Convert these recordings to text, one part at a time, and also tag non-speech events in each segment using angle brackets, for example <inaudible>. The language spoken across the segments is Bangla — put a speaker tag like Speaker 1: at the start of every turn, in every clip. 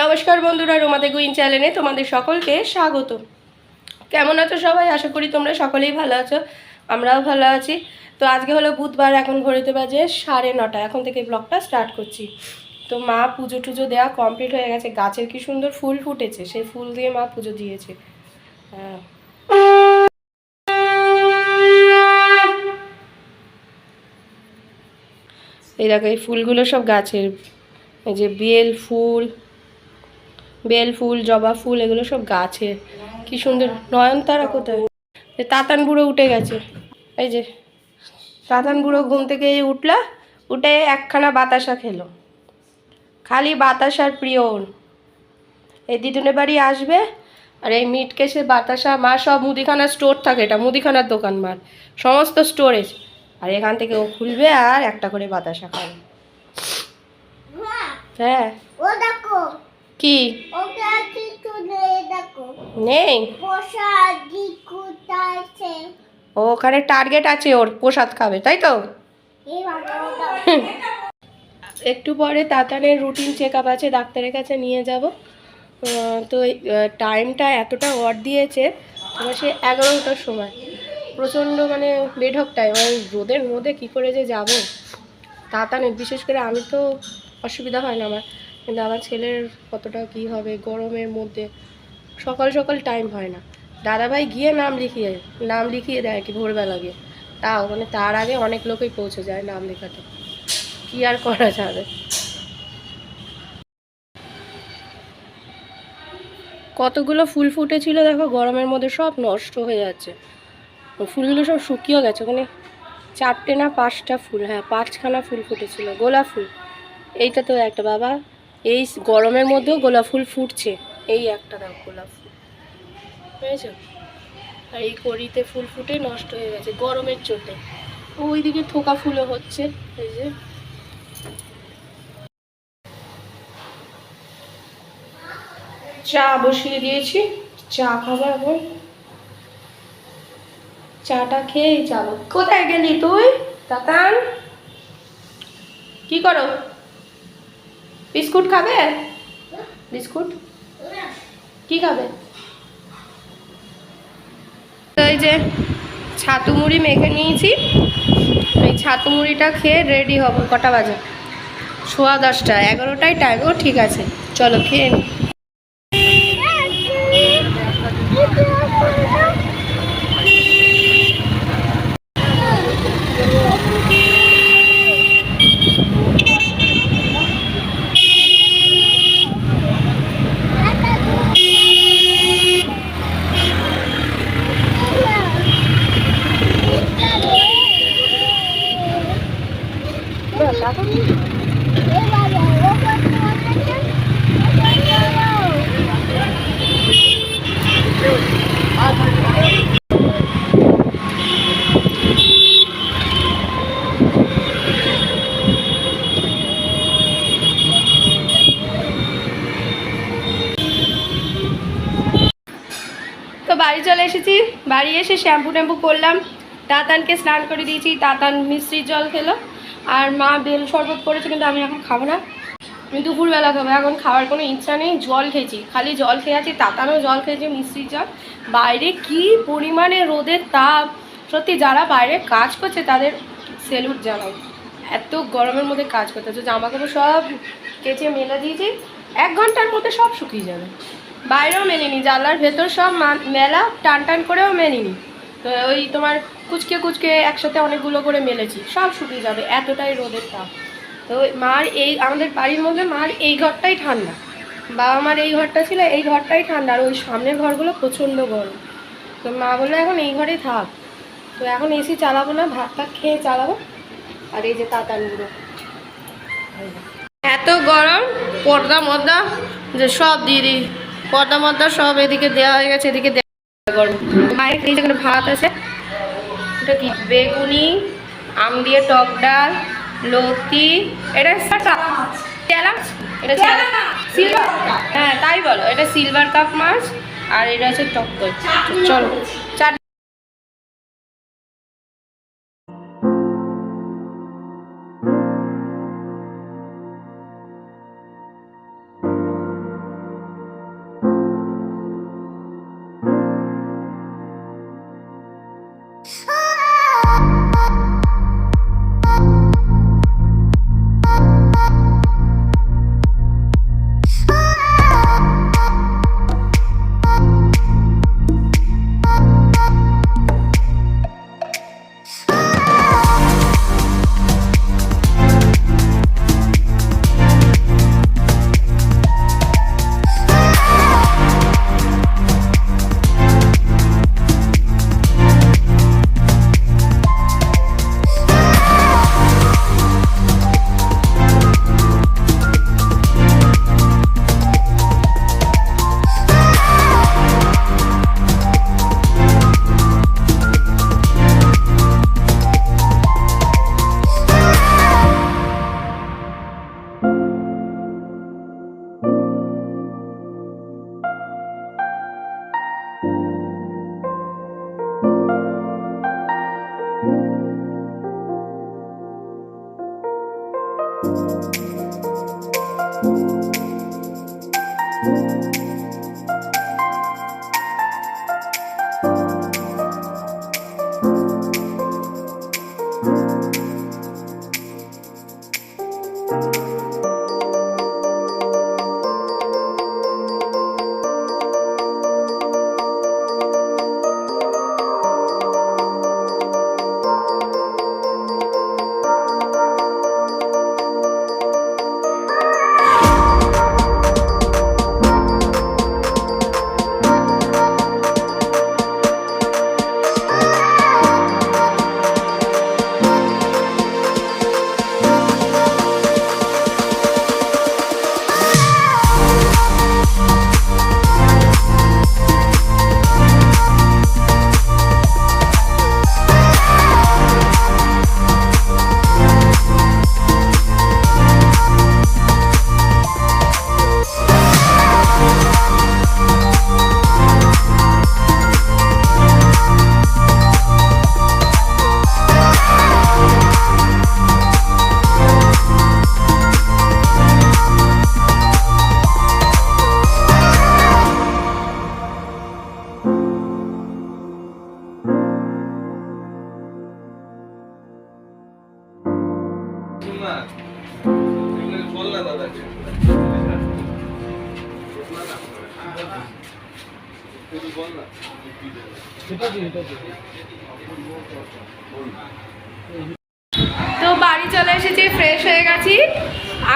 Speaker 1: নমস্কার বন্ধুরা রোমাতে গুইন চ্যানেলে তোমাদের সকলকে স্বাগত। কেমন আছো সবাই? আশা করি তোমরা সকলেই ভালো আছো, আমরাও ভালো আছি। তো আজকে হলো বুধবার, এখন ঘড়িতে বাজে সাড়ে নটা। এখন থেকে ব্লগটা স্টার্ট করছি। তো মা পুজো টুজো দেওয়া কমপ্লিট হয়ে গেছে। গাছের কি সুন্দর ফুল ফুটেছে, সেই ফুল দিয়ে মা পুজো দিয়েছে। হ্যাঁ। এই দেখো, এই ফুলগুলো সব গাছের। এই যে বেল ফুল বেল ফুল জবা ফুল এগুলো সব গাছের। কি সুন্দর। নয়নতারা কোথায়? তাতান বুড়ো উঠে গেছে। এই যে তাতান বুড়ো ঘুম থেকে এই উঠলা উঠে একখানা বাতাসা খেলো। খালি বাতাসার প্রিয়। এই দিদুনের বাড়ি আসবে আর এই মিট কেসে বাতাসা মা সব মুদিখানা স্টোর থাকে এটা মুদিখানার দোকান মার। সমস্ত স্টোরেজ। আর এখান থেকে ও খুলবে আর একটা করে বাতাসা খাবে। হ্যাঁ।
Speaker 2: ও দেখো
Speaker 1: কি?
Speaker 2: নেই
Speaker 1: ও ওখানে টার্গেট আছে ওর প্রসাদ খাবে তাই তো? <laughs> একটু পরে তাতানের রুটিন চেক আপ আছে ডাক্তারের কাছে নিয়ে যাব। তো টাইমটা এতটা ওয়ার দিয়েছে তোমার সে এগারোটার সময়। প্রচণ্ড মানে বেঢক টাইম আর রোদের মধ্যে কী করে যে যাব? তাতানের বিশেষ করে আমি তো অসুবিধা হয় না আমার। কিন্তু আমার ছেলের কতটা কী হবে গরমের মধ্যে, সকাল সকাল টাইম হয় না। দাদাভাই গিয়ে নাম লিখিয়ে নাম লিখিয়ে দেয় কি ভোরবেলা গিয়ে তাও মানে তার আগে অনেক লোকেই পৌঁছে যায় নাম লেখাতে। কি আর করা যাবে? কতগুলো ফুল ফুটেছিল দেখো, গরমের মধ্যে সব নষ্ট হয়ে যাচ্ছে। ফুলগুলো সব শুকিয়েও গেছে ওখানে চারটে না পাঁচটা ফুল হ্যাঁ পাঁচখানা ফুল ফুটেছিল, গোলাপ ফুল। এইটা তো একটা, বাবা এই গরমের মধ্যেও গোলাপ ফুল ফুটছে। এই একটা দেখো গোলাপ ফুল। আর এই কড়িতে ফুল ফুটে নষ্ট হয়ে গেছে, গরমের চোটে ওইদিকে থোকা ফুলও হচ্ছে, এই যে। চা বসিয়ে দিয়েছি, চা খাব এখন চাটা খেয়েই যাব কোথায় গেলি তুই? তাতান? কি করো? বিস্কুট খাবে? বিস্কুট? কি খাবে? এই যে ছাতু মুড়ি মেখে নিয়েছি। এই ছাতু মুড়িটা খেয়ে রেডি হব। কটা বাজে? সোয়া দশটা। এগারোটায় ও ঠিক আছে। চলো, খেয়ে নি। চলে এসেছি, বাড়ি এসে শ্যাম্পু ট্যাম্পু করলাম। তাতানকে স্নান করে দিয়েছি তাতান মিষ্টির জল খেলো। আর মা বেল শরবত করেছে কিন্তু আমি এখন খাব না। আমি দুপুরবেলা খাব, এখন খাওয়ার কোনো ইচ্ছা নেই, জল খেয়েছি। খালি জল খেয়ে আছি, তাতানও জল খেয়েছি মিষ্টির জল। বাইরে কি পরিমাণে রোদের তাপ। সত্যি যারা বাইরে কাজ করছে, তাদের সেলুট জানাই এত গরমের মধ্যে কাজ করতে হচ্ছে জামা কাপড় সব কেচে মেলে দিয়েছি, এক ঘণ্টার মধ্যে সব শুকিয়ে যাবে। বাইরেও মেলিনি, জানলার ভেতর সব মেলা টান টান করেও মেলিনি। তো ওই তোমার কুচকে কুচকে একসাথে অনেকগুলো করে মেলেছি, সব শুকিয়ে যাবে, এতটাই রোদের তাপ। তো মার এই, আমাদের বাড়ির মধ্যে মার এই ঘরটাই ঠান্ডা। বাবা মার এই ঘরটা ছিল, এই ঘরটাই ঠান্ডা, আর ওই সামনের ঘরগুলো প্রচণ্ড গরম। তো মা বলল, এখন এই ঘরেই থাক। তো এখন এসি চালাবো না, ভাত টাত খেয়ে চালাবো। আর এই যে তাতানগুলো এত গরম, পর্দা মর্দা, যে সব দিয়ে দিই। পর্দা মর্দা সব এদিকে দেওয়া হয়ে গেছে এদিকে মায়ের এই যেখানে ভাত আছে এটা কি? বেগুনি আম দিয়ে টক ডাল লতি এটা এটা সিলভার হ্যাঁ তাই বলো। এটা সিলভার কাপ মাছ আর এটা হচ্ছে টক চলো। চার
Speaker 3: না
Speaker 1: তো বাড়ি চলে এসেছি ফ্রেশ হয়ে গেছি।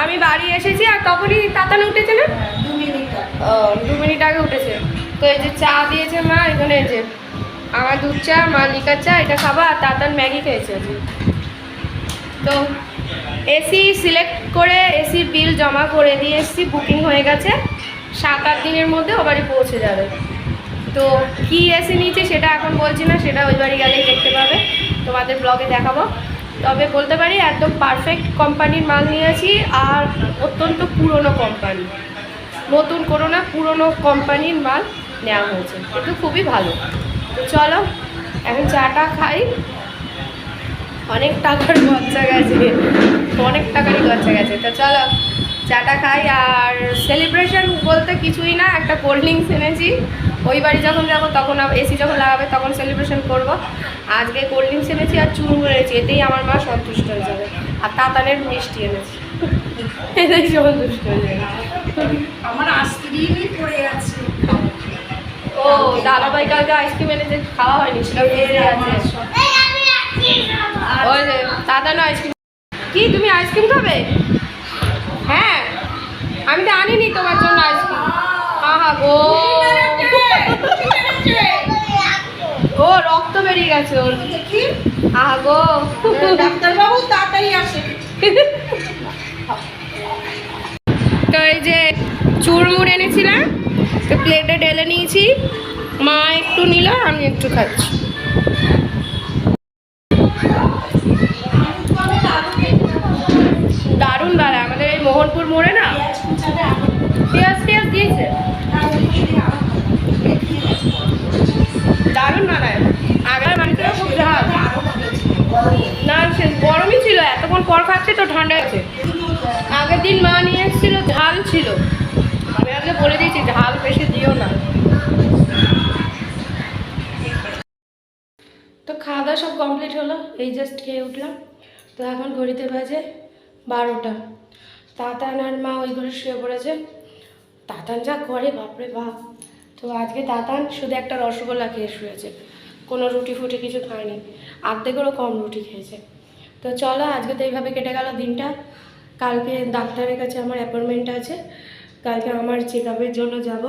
Speaker 1: আমি বাড়ি এসেছি আর তখনই তাতান উঠেছে না? দু মিনিট আগে উঠেছে। তো এই যে চা দিয়েছে মা, এখানে এই যে আমার দুধ চা, মা লিকার চা, এটা খাবা আর তাতান ম্যাগি খেয়েছে। তো এসি সিলেক্ট করে এসির বিল জমা করে দিয়ে এসছি বুকিং হয়ে গেছে। সাত আট দিনের মধ্যে ও বাড়ি পৌঁছে যাবে। তো কি এসি নিয়েছে সেটা এখন বলছি না, সেটা ওই বাড়ি গেলেই দেখতে পাবে। তোমাদের ব্লগে দেখাবো। তবে বলতে পারি, একদম পারফেক্ট কোম্পানির মাল নিয়েছি, আর অত্যন্ত পুরনো কোম্পানি নতুন কোনো না, পুরনো কোম্পানির মাল নেওয়া হয়েছে। কিন্তু খুবই ভালো। তো চলো, এখন চাটা খাই। অনেক টাকার খরচা গেছে। অনেক টাকারই খরচা গেছে। তো চলো, চাটা খাই। আর সেলিব্রেশন বলতে কিছুই না, একটা কোল্ড ড্রিঙ্কস এনেছি। ওই বাড়ি যখন যাব তখন এসি যখন লাগাবে তখন সেলিব্রেশন করব। আজকে কোল্ড ড্রিঙ্কস এনেছি আর চুরমুর এনেছি এতেই আমার মা সন্তুষ্ট হয়ে যাবে। আর তাতানের মিষ্টি এনেছি। এতেই সন্তুষ্ট হয়ে যাবে।
Speaker 4: আমার আইসক্রিমই পড়ে আছে।
Speaker 1: ও দাদাভাই কালকে আইসক্রিম এনেছে খাওয়া হয়নি সেটা ওই দাদা না আইসক্রিম। কি তুমি আইসক্রিম খাবে? হ্যাঁ আমি তো আনিনি তোমার জন্য আইসক্রিম। আহা গো। ও রক্ত বেরিয়ে গেছে ওর।
Speaker 4: দেখি।
Speaker 1: আহা গো
Speaker 4: ডাক্তারবাবু তাড়াতাড়ি আসে
Speaker 1: তো এই যে চুরমুর এনেছিলাম তো প্লেটে ঢেলে নিয়েছি। মা একটু নিল আমি একটু খাচ্ছি। দারুণ দাদা আমাদের এই মোহনপুর মোড়ে না? পেঁয়াজ পেঁয়াজ দিয়েছে? দারুণ খুব ঝাল। না সে গরমই ছিল, এতক্ষণ পর খাচ্ছে তো ঠান্ডা আছে আগের দিন মা নিয়ে এসেছিল, ঝাল ছিল। আমি আজকে বলে দিয়েছি, ঝাল বেশি দিও না। তো খাওয়া দাওয়া সব কমপ্লিট হলো, এই জাস্ট খেয়ে উঠলাম। তো এখন ঘড়িতে বাজে বারোটা। তাতান আর মা ওই ঘরে শুয়ে পড়েছে। তাতান যা করে, বাপরে বাপ। তো আজকে তাতান শুধু একটা রসগোল্লা খেয়ে শুয়েছে। কোনো রুটি ফুটি কিছু খায়নি। আর্ধেকেরও কম রুটি খেয়েছে। তো চলো, আজকে তো এইভাবে কেটে গেল দিনটা। কালকে ডাক্তারের কাছে আমার অ্যাপয়েন্টমেন্ট আছে। কালকে আমার চেক আপের জন্য যাব।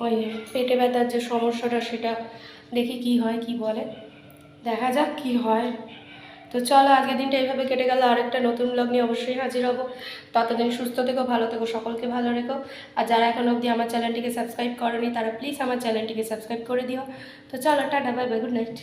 Speaker 1: ওই পেটে ব্যথার যে সমস্যাটা, সেটা দেখি কি হয়, কি বলে। দেখা যাক কি হয়। তো চলো, আজকের দিনটা এইভাবে কেটে গেল। আরেকটা নতুন ব্লগ নিয়ে অবশ্যই হাজির হব। ততদিন সুস্থ থেকো, ভালো থেকো, সকলকে ভালো রেখো। আর যারা এখন অবধি আমার চ্যানেলটিকে সাবস্ক্রাইব করেনি, তারা প্লিজ আমার চ্যানেলটিকে সাবস্ক্রাইব করে দিও। তো চলো, tata bye bye good night